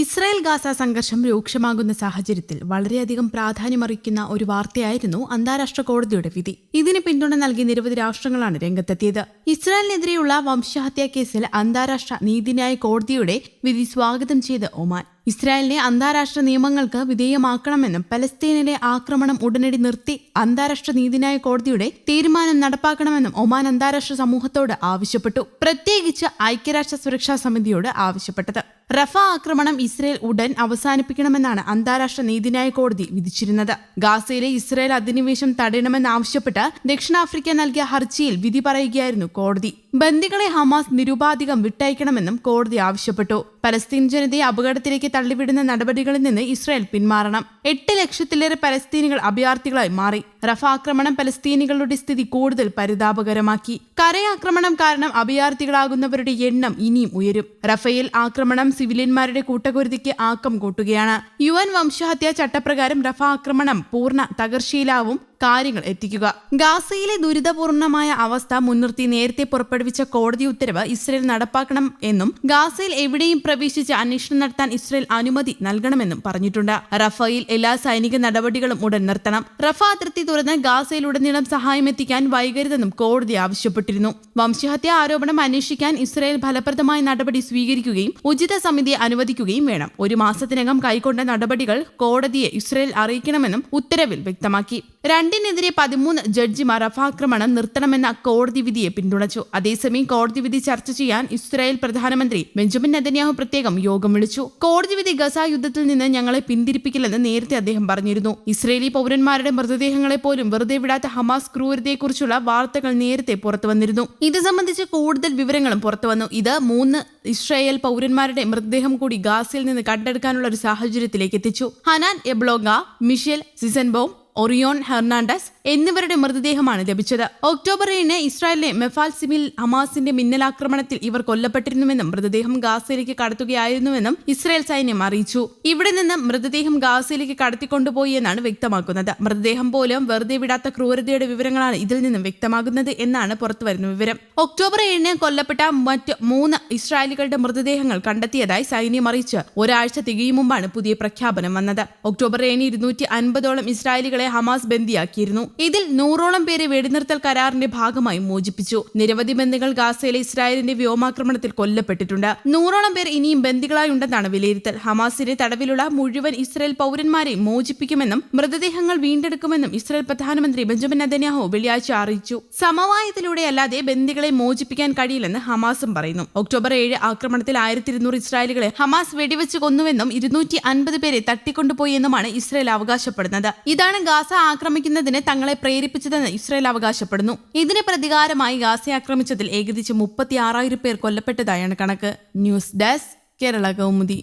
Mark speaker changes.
Speaker 1: Israel Gaza സംഘർഷം രൂക്ഷമാകുന്ന സാഹചര്യത്തിൽ വളരെയധികം പ്രാധാന്യമറിയിക്കുന്ന ഒരു വാർത്തയായിരുന്നു അന്താരാഷ്ട്ര കോടതിയുടെ വിധി. ഇതിന് പിന്തുണ നൽകി നിരവധി രാഷ്ട്രങ്ങളാണ് രംഗത്തെത്തിയത്. ഇസ്രായേലിനെതിരെയുള്ള വംശഹത്യാ കേസിൽ അന്താരാഷ്ട്ര നീതിന്യായ കോടതിയുടെ വിധി സ്വാഗതം ചെയ്ത് ഒമാൻ. ഇസ്രായേലിനെ അന്താരാഷ്ട്ര നിയമങ്ങൾക്ക് വിധേയമാക്കണമെന്നും പലസ്തീനിലെ ആക്രമണം ഉടനടി നിർത്തി അന്താരാഷ്ട്ര നീതിന്യായ കോടതിയുടെ തീരുമാനം നടപ്പാക്കണമെന്നും ഒമാൻ അന്താരാഷ്ട്ര സമൂഹത്തോട് ആവശ്യപ്പെട്ടു. പ്രത്യേകിച്ച് ഐക്യരാഷ്ട്ര സുരക്ഷാ സമിതിയോട് ആവശ്യപ്പെട്ടത്. റഫ ആക്രമണം ഇസ്രയേൽ ഉടൻ അവസാനിപ്പിക്കണമെന്നാണ് അന്താരാഷ്ട്ര നീതിന്യായ കോടതി വിധിച്ചിരുന്നത്. ഗാസയിലെ ഇസ്രയേൽ അധിനിവേശം തടയണമെന്നാവശ്യപ്പെട്ട് ദക്ഷിണാഫ്രിക്ക നൽകിയ ഹർജിയിൽ വിധി പറയുകയായിരുന്നു കോടതി. ബന്ദികളെ ഹമാസ് നിരുപാധികം വിട്ടയക്കണമെന്നും കോടതി ആവശ്യപ്പെട്ടു. പലസ്തീൻ ജനതയെ അപകടത്തിലേക്ക് തള്ളിവിടുന്ന നടപടികളിൽ നിന്ന് ഇസ്രായേൽ പിന്മാറണം. എട്ട് ലക്ഷത്തിലേറെ പലസ്തീനികൾ അഭയാർത്ഥികളായി മാറി. റഫ ആക്രമണം പലസ്തീനികളുടെ സ്ഥിതി കൂടുതൽ പരിതാപകരമാക്കി. കരയാക്രമണം കാരണം അഭയാർത്ഥികളാകുന്നവരുടെ എണ്ണം ഇനിയും ഉയരും. റഫേൽ ആക്രമണം സിവിലിയന്മാരുടെ കൂട്ടക്കുരുതിക്ക് ആക്കം കൂട്ടുകയാണ്. യു എൻ വംശഹത്യാ ചട്ടപ്രകാരം റഫ ആക്രമണം പൂർണ തകർച്ചയിലാവും. കാര്യങ്ങൾ എത്തിക്കുക. ഗാസയിലെ ദുരിതപൂർണമായ അവസ്ഥ മുൻനിർത്തി നേരത്തെ പുറപ്പെടുവിച്ച കോടതി ഉത്തരവ് ഇസ്രയേൽ നടപ്പാക്കണം എന്നും ഗാസയിൽ എവിടെയും പ്രവേശിച്ച് അന്വേഷണം നടത്താൻ ഇസ്രയേൽ അനുമതി നൽകണമെന്നും പറഞ്ഞിട്ടുണ്ട്. റഫയിൽ എല്ലാ സൈനിക നടപടികളും ഉടൻ നിർത്തണം. റഫ അതിർത്തി തുറന്ന് ഗാസയിലുടനീളം സഹായം എത്തിക്കാൻ വൈകരുതെന്നും കോടതി ആവശ്യപ്പെട്ടിരുന്നു. വംശഹത്യ ആരോപണം അന്വേഷിക്കാൻ ഇസ്രയേൽ ഫലപ്രദമായ നടപടി സ്വീകരിക്കുകയും ഉചിത സമിതിയെ അനുവദിക്കുകയും വേണം. ഒരു മാസത്തിനകം കൈക്കൊണ്ട നടപടികൾ കോടതിയെ ഇസ്രയേൽ അറിയിക്കണമെന്നും ഉത്തരവിൽ വ്യക്തമാക്കി. രണ്ടിനെതിരെ പതിമൂന്ന് ജഡ്ജിമാർ റഫാക്രമണം നിർത്തണമെന്ന കോടതി വിധിയെ പിന്തുണച്ചു. അതേസമയം കോടതി വിധി ചർച്ച ചെയ്യാൻ ഇസ്രായേൽ പ്രധാനമന്ത്രി ബെഞ്ചമിൻ നെതന്യാഹു പ്രത്യേകം യോഗം വിളിച്ചു. കോടതി വിധി ഗസ യുദ്ധത്തിൽ നിന്ന് ഞങ്ങളെ പിന്തിരിപ്പിക്കില്ലെന്ന് നേരത്തെ അദ്ദേഹം പറഞ്ഞിരുന്നു. ഇസ്രയേലി പൗരന്മാരുടെ മൃതദേഹങ്ങളെ പോലും വെറുതെ വിടാത്ത ഹമാസ് ക്രൂരതയെക്കുറിച്ചുള്ള വാർത്തകൾ നേരത്തെ പുറത്തു വന്നിരുന്നു. ഇത് സംബന്ധിച്ച് കൂടുതൽ വിവരങ്ങളും പുറത്തു വന്നു. ഇത് മൂന്ന് ഇസ്രായേൽ പൗരന്മാരുടെ മൃതദേഹം കൂടി ഗാസയിൽ നിന്ന് കണ്ടെടുക്കാനുള്ള ഒരു സാഹചര്യത്തിലേക്ക് എത്തിച്ചു. Hanan Yablonka Michel Nisenbaum Orion Hernandez എന്നിവരുടെ മൃതദേഹമാണ് ലഭിച്ചത്. ഒക്ടോബർ ഏഴിന് ഇസ്രായേലിലെ മെഫാൽ സിമിൽ ഹമാസിന്റെ മിന്നലാക്രമണത്തിൽ ഇവർ കൊല്ലപ്പെട്ടിരുന്നുവെന്നും മൃതദേഹം ഗാസയിലേക്ക് കടത്തുകയായിരുന്നുവെന്നും ഇസ്രായേൽ സൈന്യം അറിയിച്ചു. ഇവിടെ നിന്ന് മൃതദേഹം ഗാസയിലേക്ക് കടത്തിക്കൊണ്ടുപോയി എന്നാണ് വ്യക്തമാക്കുന്നത്. മൃതദേഹം പോലും വെറുതെ വിടാത്ത ക്രൂരതയുടെ വിവരങ്ങളാണ് ഇതിൽ നിന്നും വ്യക്തമാകുന്നത് എന്നാണ് പുറത്തുവരുന്ന വിവരം. ഒക്ടോബർ ഏഴിന് കൊല്ലപ്പെട്ട മറ്റ് മൂന്ന് ഇസ്രായേലികളുടെ മൃതദേഹങ്ങൾ കണ്ടെത്തിയതായി സൈന്യം അറിയിച്ച് ഒരാഴ്ച തികയും മുമ്പാണ് പുതിയ പ്രഖ്യാപനം വന്നത്. ഒക്ടോബർ ഏഴിന് ഇരുന്നൂറ്റി അൻപതോളം ഇസ്രായേലികളെ ഹമാസ് ബന്ദിയാക്കിയിരുന്നു. ഇതിൽ നൂറോളം പേരെ വെടിനിർത്തൽ കരാറിന്റെ ഭാഗമായി മോചിപ്പിച്ചു. നിരവധി ബന്ദികൾ ഗാസയിലെ ഇസ്രായേലിന്റെ വ്യോമാക്രമണത്തിൽ കൊല്ലപ്പെട്ടിട്ടുണ്ട്. നൂറോളം പേർ ഇനിയും ബന്ദികളായി ഉണ്ടെന്നാണ് വിലയിരുത്തൽ. ഹമാസിന്റെ തടവിലുള്ള മുഴുവൻ ഇസ്രായേൽ പൗരന്മാരെ മോചിപ്പിക്കുമെന്നും മൃതദേഹങ്ങൾ വീണ്ടെടുക്കുമെന്നും ഇസ്രായേൽ പ്രധാനമന്ത്രി ബെഞ്ചമിൻ നദന്യാഹു വെള്ളിയാഴ്ച അറിയിച്ചു. സമവായത്തിലൂടെ അല്ലാതെ ബന്ദികളെ മോചിപ്പിക്കാൻ കഴിയില്ലെന്ന് ഹമാസും പറയുന്നു. ഒക്ടോബർ ഏഴ് ആക്രമണത്തിൽ ആയിരത്തി ഇരുന്നൂറ് ഇസ്രായേലുകളെ ഹമാസ് വെടിവെച്ച് കൊന്നുവെന്നും ഇരുന്നൂറ്റി അൻപത് പേരെ തട്ടിക്കൊണ്ടുപോയി എന്നുമാണ് ഇസ്രായേൽ അവകാശപ്പെടുന്നത്. ഇതാണ് ഗാസ ആക്രമിക്കുന്നതിന് തങ്ങളെ പ്രേരിപ്പിച്ചതെന്ന് ഇസ്രായേൽ അവകാശപ്പെടുന്നു. ഇതിന് പ്രതികാരമായി ഗാസ ആക്രമിച്ചതിൽ ഏകദേശം മുപ്പത്തി ആറായിരം പേർ കൊല്ലപ്പെട്ടതായാണ് കണക്ക്. News desk Kerala Kaumudi.